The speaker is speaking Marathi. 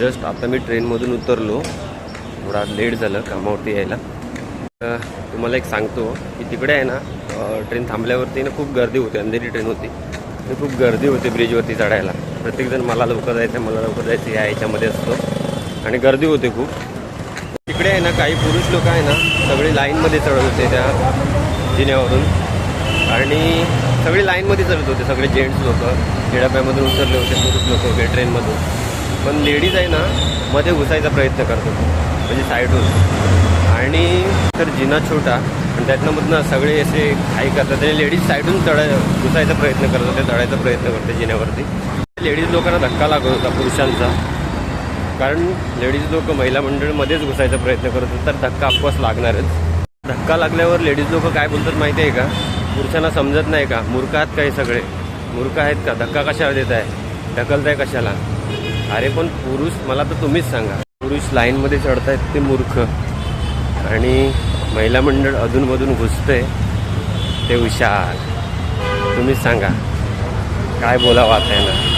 जस्ट आता मी ट्रेनमधून उतरलो. थोडा लेट झालं कामावरती यायला. तुम्हाला एक सांगतो की तिकडे आहे ना ट्रेन थांबल्यावरती ना खूप गर्दी होते अंधेरी ट्रेन होती. आणि खूप गर्दी होते ब्रिजवरती चढायला. प्रत्येकजण मला लवकर जायचं मला लवकर जायचं या याच्यामध्ये असतो. आणि गर्दी होते खूप. तिकडे आहे ना काही पुरुष लोक आहे ना सगळे लाईनमध्ये चढत होते त्या जिन्यावरून. आणि सगळे लाईनमध्ये चढत होते सगळे जेंट्स लोक. खेड्यापायमधून उतरले होते पुरुष लोक वगैरे ट्रेनमधून. पण लेडीज आहे ना मध्ये घुसायचा प्रयत्न करतो म्हणजे साईडहून. आणि तर जिना छोटा आणि त्यातनं सगळे असे घाई करतात. आणि लेडीज साईडून चढाय घुसायचा प्रयत्न करत होते चढायचा प्रयत्न करते जिन्यावरती. लेडीज लोकांना धक्का लागत होता पुरुषांचा. कारण लेडीज लोक महिला मंडळमध्येच घुसायचा प्रयत्न करत होते तर धक्का अफकोर्स लागणारच. धक्का लागल्यावर लेडीज लोक काय बोलतात माहिती आहे का? पुरुषांना समजत नाही का? मूर्ख आहात हे सगळे? मूर्ख आहेत का? धक्का कशाला देत आहे ढकलताय कशाला? अरे पण पुरुष मला तर तुम्हीच सांगा. पुरुष लाईनमध्ये चढतायत ते मूर्ख. आणि महिला मंडळ अधूनमधून घुसतंय ते हुशार तुम्हीच सांगा. काय बोलावं आता यांना?